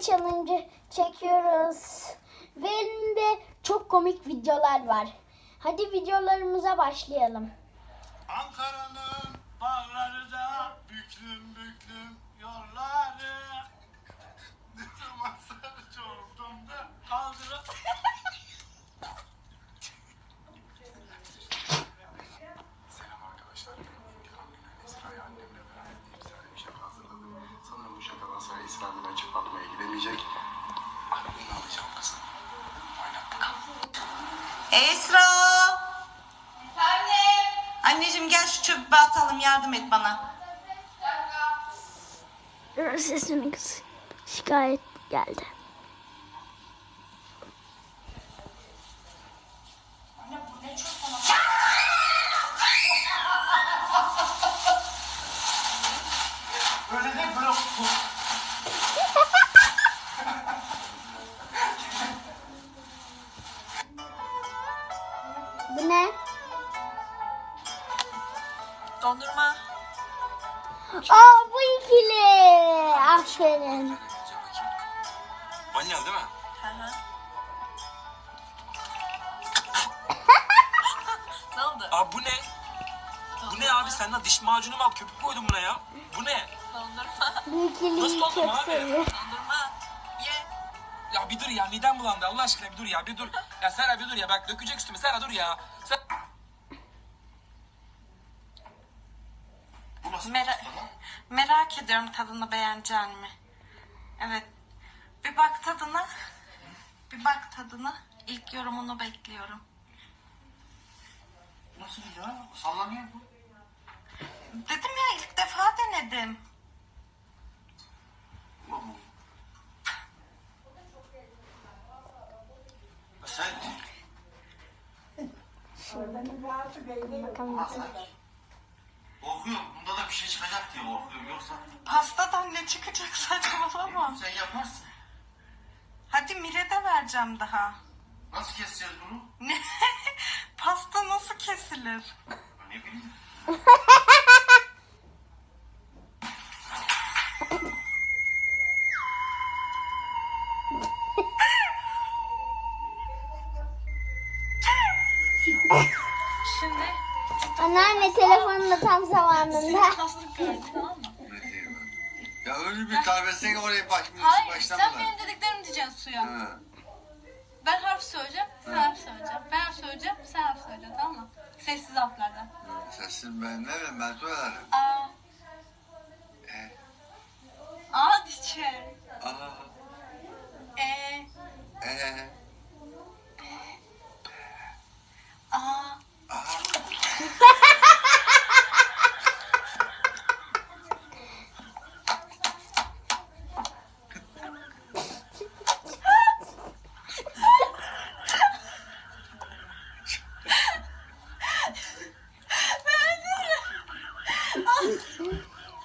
Yeme challenge çekiyoruz. Ve elimde çok komik videolar var. Hadi videolarımıza başlayalım. Ankara'nın bağları da büklüm büklüm yolları. Ne zaman sarhoş oldum da kaldıra... Esra! Anneciğim gel şu çöpü atalım yardım et bana. Sesini kız. Şikayet geldi. Aa bu ikili. Aferin. Vanilya değil mi? Hı hı. ne oldu? Abi bu ne? Bu ne abi senden diş macunu mu al köpük koydun buna ya? Bu ne? Dondurma. Bu ikiliyi Nasıl oldu çok abi? seviyorum. Dondurma. Ye. Ya bir dur ya midem bulandı Allah aşkına bir dur ya bir dur. Ya Serra bir dur ya bak dökecek üstüme Serra dur ya. Ser Bu nasıl Mera- pasta lan? Merak ediyorum tadını beğenecek mi? Evet. Bir bak tadına. Bir bak tadına. İlk yorumunu bekliyorum. Nasıl ya? Sallanıyor bu. Dedim ya ilk defa denedim. Sen Bakalım. masaj. Bir şey çıkacak diye korkuyorum. Yoksa Pastadan ne çıkacak saçmalama. sen yaparsın. Hadi Mire de vereceğim daha. Nasıl keseceğiz bunu? Ne? Pasta nasıl kesilir? Ne bileyim. Anneanne telefonla tam zamanında. Ya öyle bir tarifesine oraya baş, Hayır, baştan sen benim dediklerimi diyeceksin suya. Ha. Ben harf söyleyeceğim, sen harf söyleyeceğim. Ben harf söyleyeceğim, sen harf söyleyeceksin tamam mı? Sessiz harflerden. Sesin ben ne bileyim ben söylerim. A. E. A diyeceksin. Aa, E. e, A.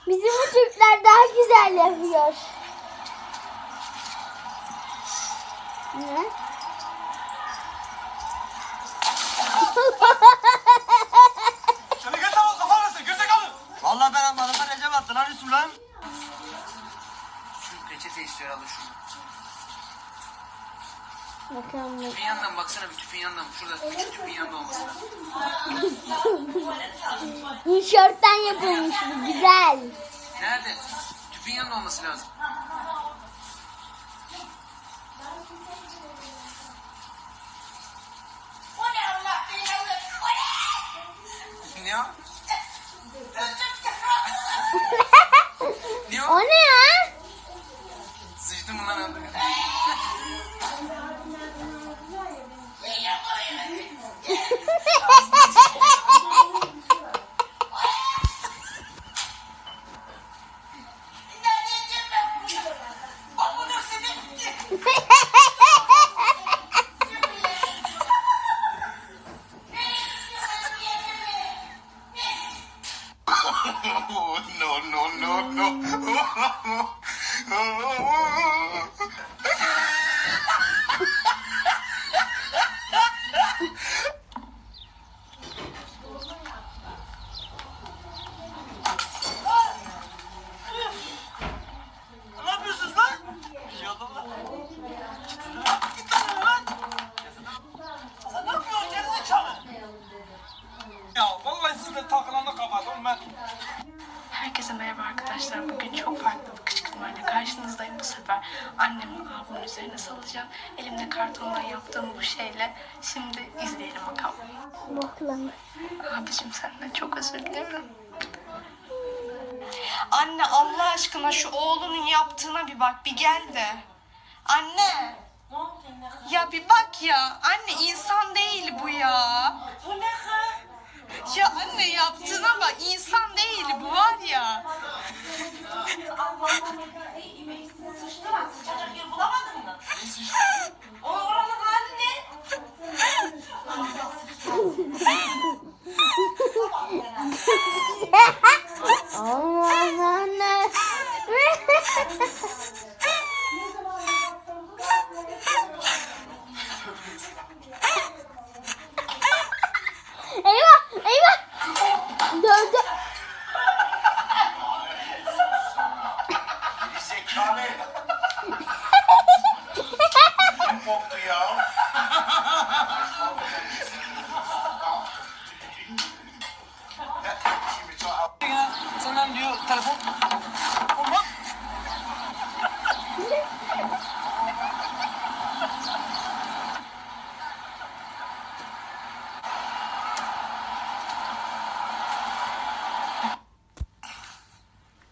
Bizim bu Türkler daha güzel yapıyor. Ne? Seni göte al kafana sen göte kalın. Vallahi ben anladım. Ben Recep attı lan Yusuf lan. Şu peçete istiyor herhalde şu. Bakalım. Tüpün yanından baksana bir tüpün yanından. Şurada küçük tüpün yanında olması lazım. Tişörtten yapılmış bu güzel. Nerede? Tüpün yanında olması lazım. Boklandı. Abicim senden çok özür dilerim. Anne Allah aşkına şu oğlunun yaptığına bir bak bir gel de. Anne. Ya bir bak ya. Anne insan değil bu ya. Bu ne Ya anne yaptığına bak insan değil bu var ya. Olmaz anne. eyvah eyvah. Dövdü. Geri zekalı. Kim koptu ya? Ya senden diyor telefon. Olmaz.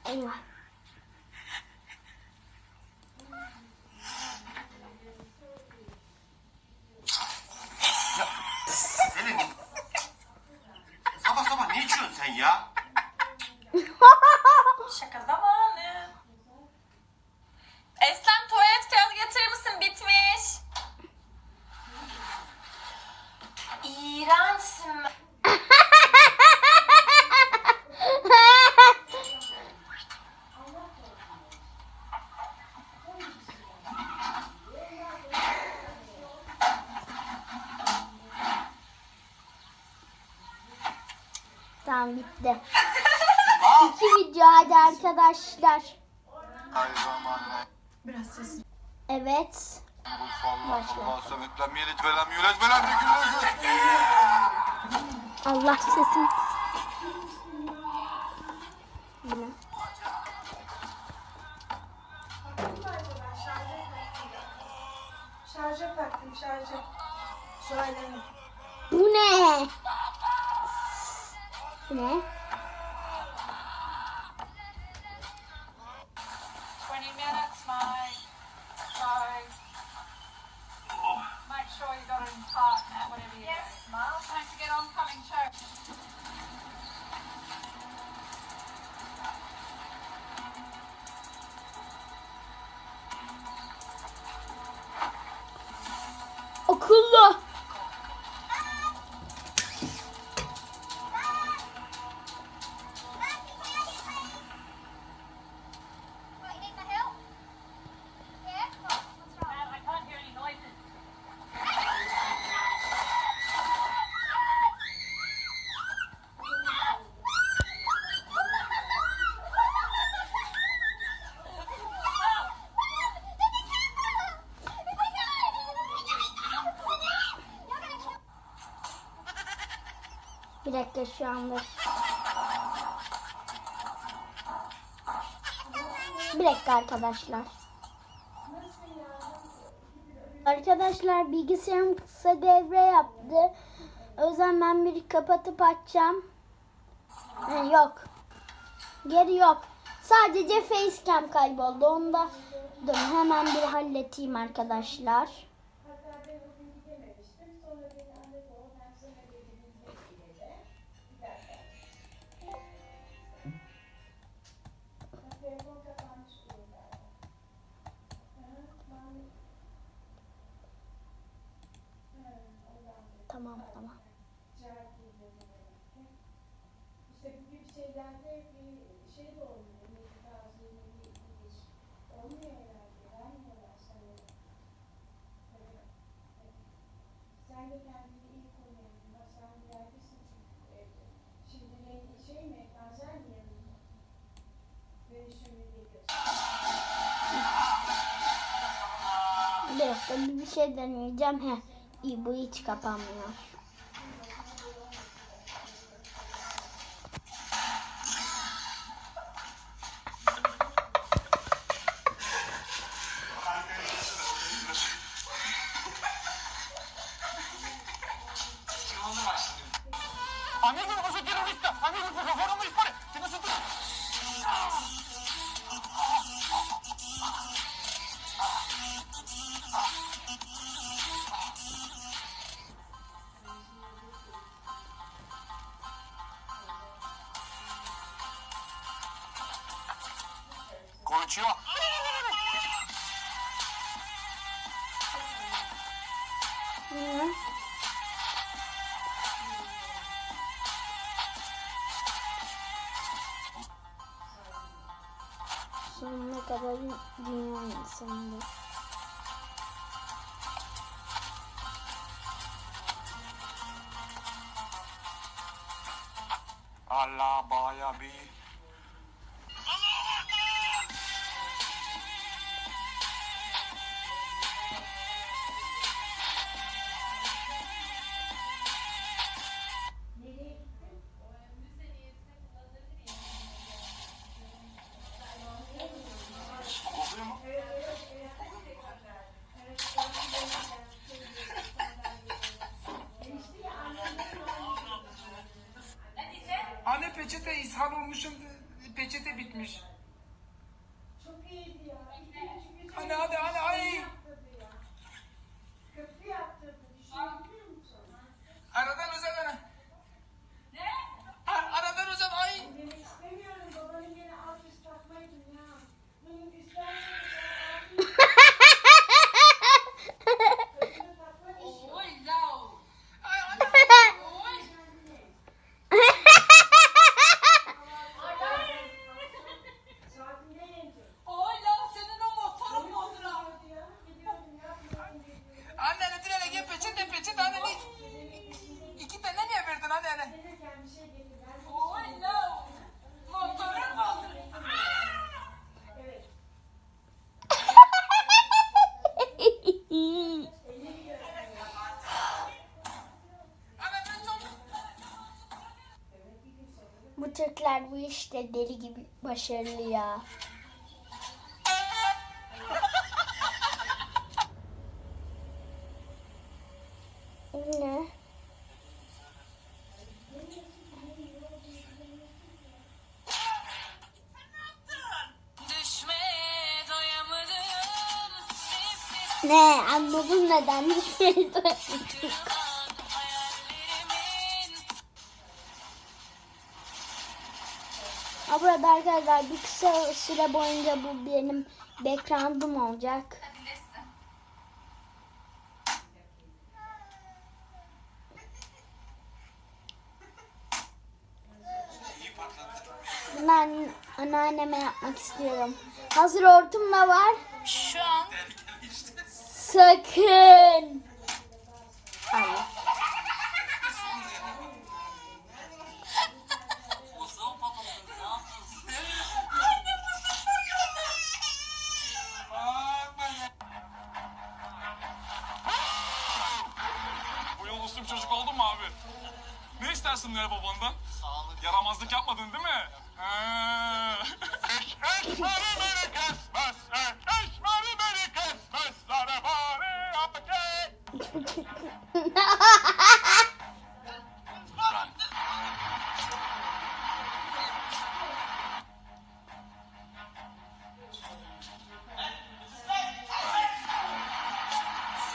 Eyvah. Selin. Sabah sabah ne içiyorsun sen ya? Şaka zamanı. Eslem tuvalet kağıdı getirir misin? Bitmiş. İğrençsin. Tamam bitti. Evet. Başla. Allah semetlem yelit velem yület velem Allah sesim. Bu ne? Şarja taktım şarja. Şöyle. Bu ne? Bu ne? 喝吗？Bir dakika şu anda. Bir dakika arkadaşlar. Arkadaşlar bilgisayarım kısa devre yaptı. O yüzden ben bir kapatıp açacağım. Ha, yok. Geri yok. Sadece facecam kayboldu. Onu da dur hemen bir halledeyim arkadaşlar. Şey deneyeceğim. Heh. İyi bu hiç kapanmıyor. uçuyor. Sonuna kadar dünya insanları. vurmuşum peçete bitmiş. Bu Türkler bu işte deli gibi başarılı ya. Ne? Ne anladın neden bir Ha burada arkadaşlar bir kısa süre boyunca bu benim background'um olacak. Bunu anne, anneanneme yapmak istiyorum. Hazır hortum da var. Şu an. Sakın. Hayır. yersin ya babandan. Sağlık. Yaramazlık yapmadın değil mi? Eşmeri beni kesmez. Eşmeri beni kesmez. Sana bari.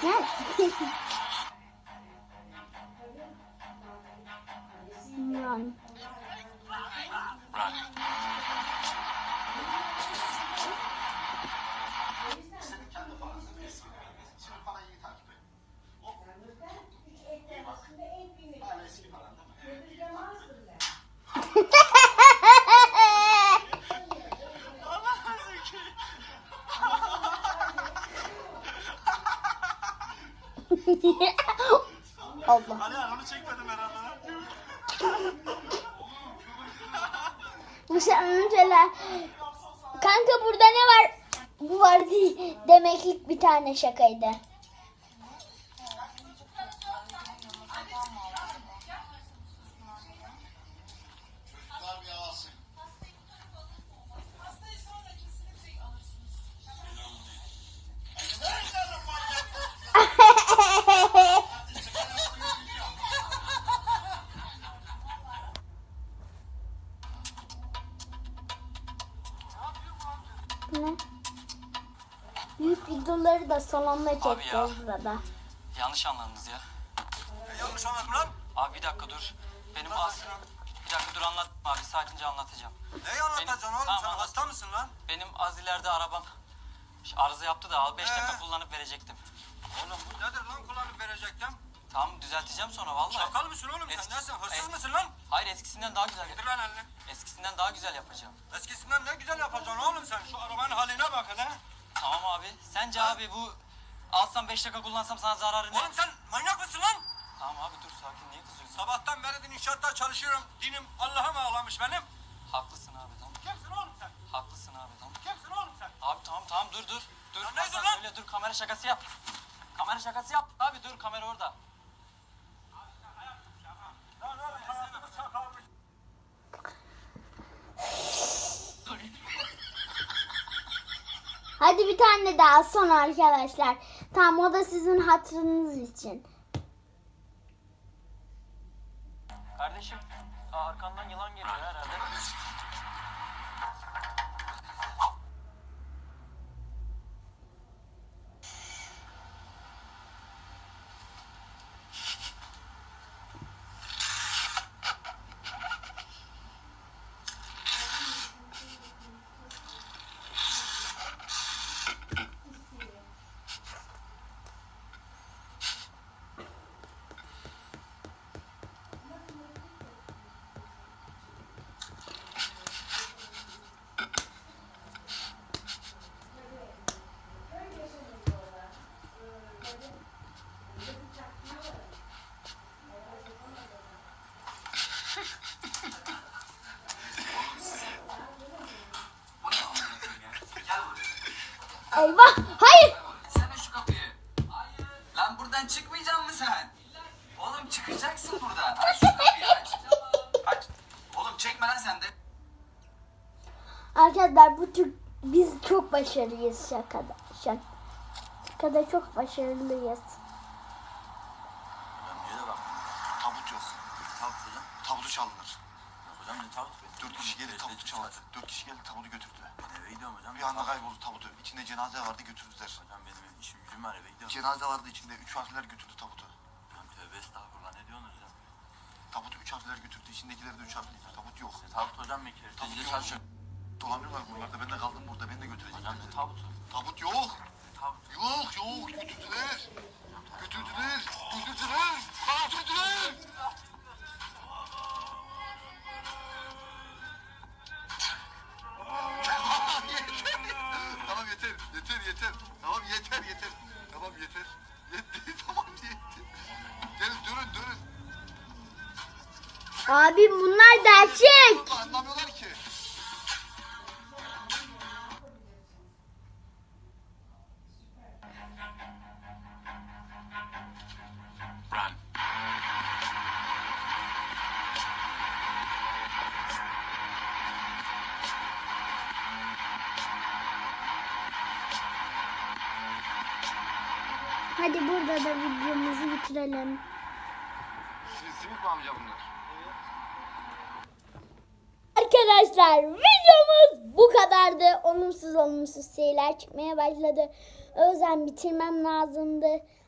Yeah. ilk bir tane şakaydı. da salonda çekeceğiz ya. burada. Yanlış anladınız ya. Yanlış anladım lan. Abi bir dakika dur. Benim as... Bir dakika dur anlat abi sakince anlatacağım. Neyi anlatacaksın Benim... oğlum sen anlat. hasta mısın lan? Benim az ileride arabam arıza yaptı da al 5 ee? dakika kullanıp verecektim. Oğlum bu nedir lan kullanıp verecektim? Tamam düzelteceğim sonra vallahi. Çakal mısın oğlum Eski... sen? Nesin hırsız es... mısın lan? Hayır eskisinden daha güzel. Getir lan elini. Eskisinden daha güzel yapacağım. Eskisinden ne güzel yapacaksın oğlum sen? Şu arabanın haline bak hele. Tamam abi. Sence abi bu alsam 5 dakika kullansam sana zararı ne? Oğlum sen manyak mısın lan? Tamam abi dur sakin niye kızıyorsun? Sabahtan beri inşaatta çalışıyorum. Dinim Allah'a mı ağlamış benim? Haklısın abi tamam. Kimsin oğlum sen? Haklısın abi tamam. Kimsin oğlum sen? Abi tamam tamam dur dur. Dur Ya ne dur lan? söyle dur kamera şakası yap. Kamera şakası yap. Abi dur kamera orada. Lan oğlum hayatımı çakalmış. Hadi bir tane daha son arkadaşlar. Tamam o da sizin hatırınız için. Eyvah! Hayır! Açsana şu kapıyı. Hayır. Lan buradan çıkmayacak mısın sen? Oğlum çıkacaksın buradan. Aç şu kapıyı aç. Aç. Oğlum çekme lan sen de. Arkadaşlar bu Türk biz çok başarılıyız şakada. Şak, şakada çok başarılıyız. Niye de bak? Tabut yok. Tabut hocam. Tabutu çaldılar. Tavuk Dört kişi geldi tabutu çaldı. Dört kişi geldi tabutu götürdüler. Ben eve gidiyorum hocam. Bir anda kayboldu tabutu. İçinde cenaze vardı götürdüler. Hocam benim işim gücüm var eve gidiyorum. Cenaze vardı içinde. Üç harfler götürdü tabutu. Hocam tövbe estağfurullah ne diyorsunuz hocam? Tabutu üç harfler götürdü. İçindekiler de üç harfliydi. Tabut yok. Tavuk hocam mı kirli? Tabut yok. çalışıyor. Dolanıyorlar buralarda. Ben de kaldım burada. Ben de götüreceğim. Hocam ne tabutu? Tabut yok. Tavuk. Yok yok. Götürdüler. Abi bunlar gerçek. Anlamıyorlar ki. Run. Hadi burada da videomuzu bitirelim. Simit mi amca bunlar? Arkadaşlar videomuz bu kadardı. Olumsuz olumsuz şeyler çıkmaya başladı. O yüzden bitirmem lazımdı.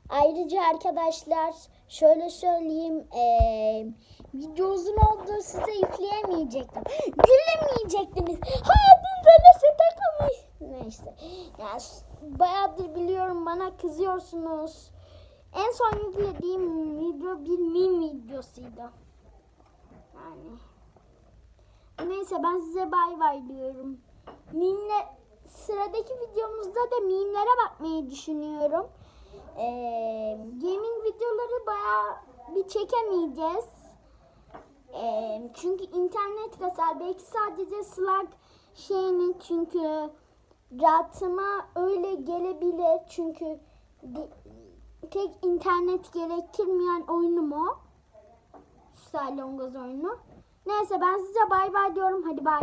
Ayrıca arkadaşlar şöyle söyleyeyim. Eee video uzun oldu size yükleyemeyecektim. Dinlemeyecektiniz. Hayatınızda ne takılmış. Neyse. Ya, bayağıdır biliyorum bana kızıyorsunuz. En son yüklediğim video bir meme videosuydu. Yani Neyse ben size bay bay diyorum. Mimle sıradaki videomuzda da mimlere bakmayı düşünüyorum. Ee, gaming videoları bayağı bir çekemeyeceğiz. Ee, çünkü internet kasar. Belki sadece Slack şeyini çünkü rahatıma öyle gelebilir. Çünkü tek internet gerektirmeyen oyunum o. Salongoz oyunu. Neyse ben size bay bay diyorum. Hadi bay.